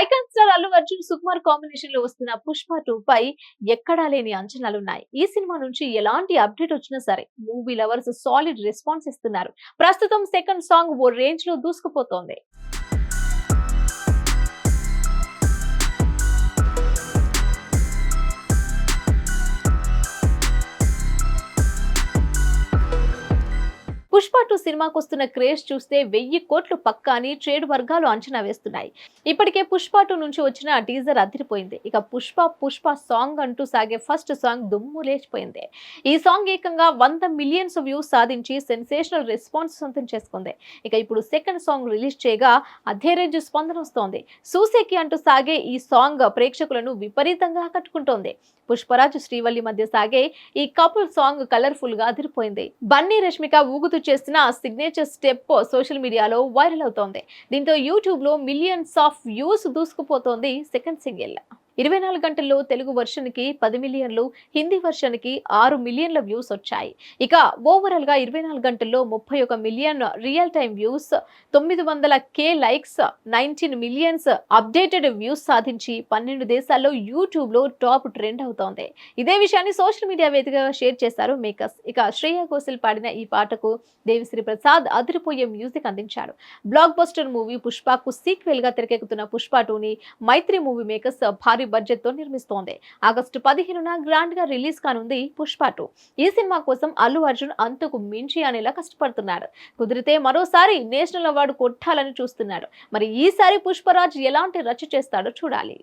Icon star Allu Arjun Sukumar కాంబినేషన్లో వస్తున్న Pushpa two pi ఎక్కడా లేని అంచనాలున్నాయి. ఈ సినిమా నుంచి ఎలాంటి అప్డేట్ వచ్చినా సరే మూవీ లవర్స్ సాలిడ్ రెస్పాన్స్ ఇస్తున్నారు. ప్రస్తుతం సెకండ్ సాంగ్ ఓ రేంజ్లో దూసుకుపోతోంది. పుష్ప టూ సినిమాకు వస్తున్న క్రేజ్ చూస్తే వెయ్యి కోట్లు పక్కా అని ట్రేడ్ వర్గాలు అంచనా వేస్తున్నాయి. ఇప్పటికే పుష్ప టూ నుంచి వచ్చిన టీజర్ అదిరిపోయింది. ఇక పుష్ప పుష్ప సాంగ్ అంటూ సాగే ఫస్ట్ సాంగ్ దుమ్ము లేచిపోయింది. ఈ సాంగ్ ఏకంగా వంద మిలియన్స్ వ్యూస్ సాధించి సెన్సేషనల్ రెస్పాన్స్ సొంతం చేసుకుంది. ఇక ఇప్పుడు సెకండ్ సాంగ్ రిలీజ్ చేయగా అదే రేంజ్ స్పందన వస్తోంది. సూసేకి అంటూ సాగే ఈ సాంగ్ ప్రేక్షకులను విపరీతంగా ఆకట్టుకుంటోంది. పుష్పరాజ్ శ్రీవల్లి మధ్య సాగే ఈ కపుల్ సాంగ్ కలర్ఫుల్గా అదిరిపోయింది. బన్నీ రష్మిక ఊగుతూ చేసిన సిగ్నేచర్ స్టెప్ సోషల్ మీడియాలో వైరల్ అవుతోంది. దీంతో యూట్యూబ్లో మిలియన్స్ ఆఫ్ వ్యూస్ దూసుకుపోతోంది సెకండ్ సింగిల్ ఇరవై నాలుగు గంటల్లో తెలుగు వర్షన్కి పది మిలియన్లు హిందీ వర్షన్కి ఆరు మిలియన్ల వ్యూస్ వచ్చాయి. ఇక ఓవరాల్గా ఇరవై నాలుగు గంటల్లో ముప్పై ఒక మిలియన్ రియల్ టైమ్ వ్యూస్ తొమ్మిది వందల K likes nineteen millions updated views సాధించి పన్నెండు దేశాల్లో యూట్యూబ్లో టాప్ ట్రెండ్ అవుతోంది. ఇదే విషయాన్ని సోషల్ మీడియా వేదికగా షేర్ చేశారు మేకర్స్. ఇక శ్రేయా ఘోషల్ పాడిన ఈ పాటకు దేవిశ్రీ ప్రసాద్ అదిరిపోయే మ్యూజిక్ అందించారు బ్లాక్ బస్టర్ మూవీ పుష్పకు సీక్వెల్గా తెరకెక్కుతున్న పుష్ప టూని మైత్రి మూవీ మేకర్స్ భారీ బడ్జెట్తో నిర్మిస్తోంది. ఆగస్టు పదిహేనున గ్రాండ్గా రిలీజ్ కానుంది పుష్ప టూ. ఈ సినిమా కోసం అల్లు అర్జున్ అంతకు మించి అనేలా కష్టపడుతున్నాడు కుదిరితే మరోసారి నేషనల్ అవార్డు కొట్టాలని చూస్తున్నాడు మరి ఈసారి పుష్పరాజ్ ఎలాంటి రచ్చ చేస్తాడో చూడాలి.